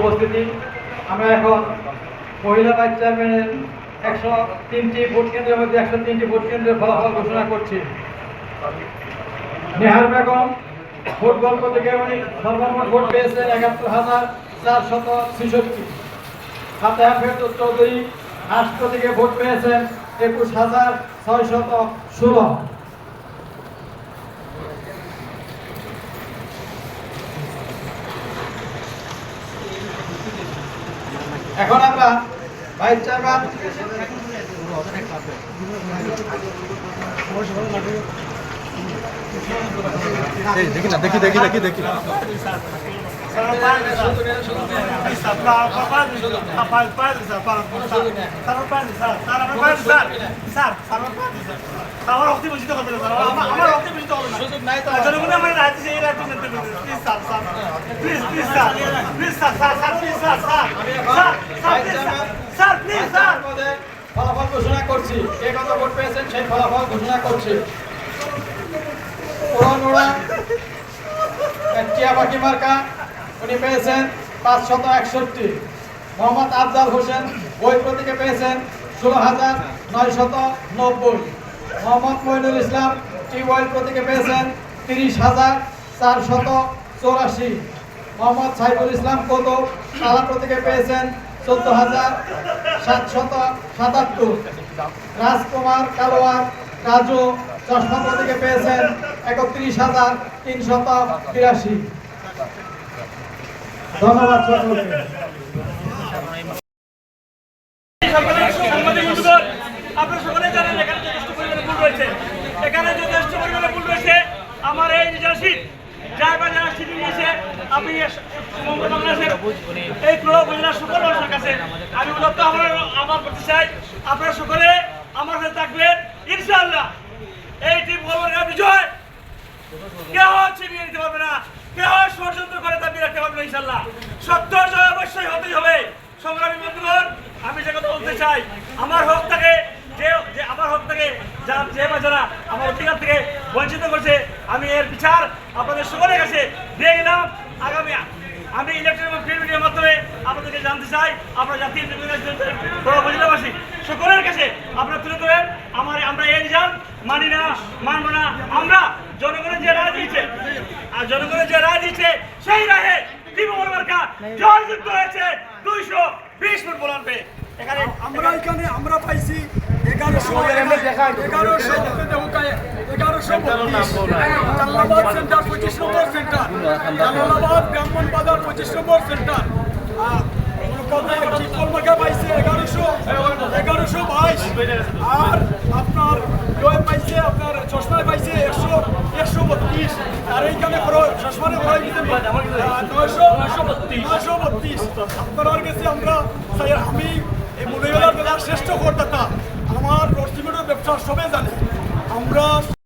উপস্থিতি। আমরা এখন মহিলা ভাইস চেয়ারম্যানের একশো তিনটি ভোট কেন্দ্রের মধ্যে একশো তিনটি ভোট কেন্দ্রের ফলাফল ঘোষণা করছি। নেহার বেগম ভোট গল্প থেকে উনি সর্বমোট ভোট পেয়েছেন একাত্তর হাজার চারশত ছেষট্টি। ফাতেহা ফেরদৌস চৌধুরী রাষ্ট্র থেকে ভোট পেয়েছেন একুশ হাজার ছয়শত ষোলো। এখন আমরা ভাইস চেয়ারম্যান দেখি না দেখি দেখি দেখি দেখি। আমার রক্তে বুঝতে হবে না স্যার আমার আমার রক্তে বুঝতে হবে না সুযোগ নাই তো জনগণের আমার রাজ্যে ফলাফল ঘোষণা করছি কে কত ভোট পেয়েছেন সেই ফলাফল ঘোষণা করছি পাখি মার্কা, উনি পেয়েছেন পাঁচশত একষট্টি মোহাম্মদ আফজাল হোসেন বই প্রতীকে পেয়েছেন ষোলো হাজার নয়শত নব্বই মোহাম্মদ মইনুল ইসলাম টিউবওয়েল প্রতীকে পেয়েছেন তিরিশ হাজার চারশত চৌরাশি। মোহাম্মদ সাইফুল ইসলাম কৌতুক তালা প্রতীকে পেয়েছেন চোদ্দ হাজার সাতশত সাতাত্তর। রাজকুমার, কালোয়ার, রাজু, চশমা প্রতীকে পেয়েছেন একত্রিশ হাজার তিনশত বিরাশি। ধন্যবাদ আমার এই নিজের সিট যার বা যারা সিটি নিয়েছে আমি আমার করতে চাই আপনারা সকলে আমার সাথে থাকবেন ইনশাআল্লাহ এই টিম বিজয় কেউ নিতে পারবে না কেউ ষড়যন্ত্র করে রাখতে পারবে না জয় অবশ্যই হতেই হবে সংগ্রামী বন্ধুগণ আমি যে বলতে চাই আমার হক থেকে যে যে আমার হক থেকে যারা যে বা যারা আমার অধিকার থেকে বঞ্চিত করছে। আমি এর বিচার আপনাদের সকলের কাছে দিয়ে গেলাম আগামী আমি এবং প্রিন্ট মাধ্যমে আপনাদেরকে জানতে চাই আপনারা জাতীয় উপজেলাবাসী সকলের কাছে আপনারা তুলে ধরেন আমার আমরা এই নিজাম মানি না মানবো না আমরা জনগণের যে রায় দিয়েছে আর জনগণের যে রায় দিয়েছে সেই রায়ে ত্রিপুরা মার্কা জয়যুক্ত হয়েছে দুইশো বিশ ফুট বলানবে এখানে আমরা এখানে আমরা পাইছি এগারোশো এগারোশো এগারোশো জালালাবাদ সেন্টার পঁচিশ নম্বর সেন্টার জালালাবাদ ব্রাহ্মণ বাজার পঁচিশ নম্বর সেন্টার এগারোশো এগারোশো বাইশ আর আপনার জয় পাইছে আপনার চশমায় পাইছে একশো একশো বত্রিশ আর এইখানে চশমানে ভরাই দিতে নয়শো নয়শো বত্রিশ আপনার কাছে আমরা আমি এই বেলার শ্রেষ্ঠ করদাতা আমার রসিমের ব্যবসা সবে জানে। আমরা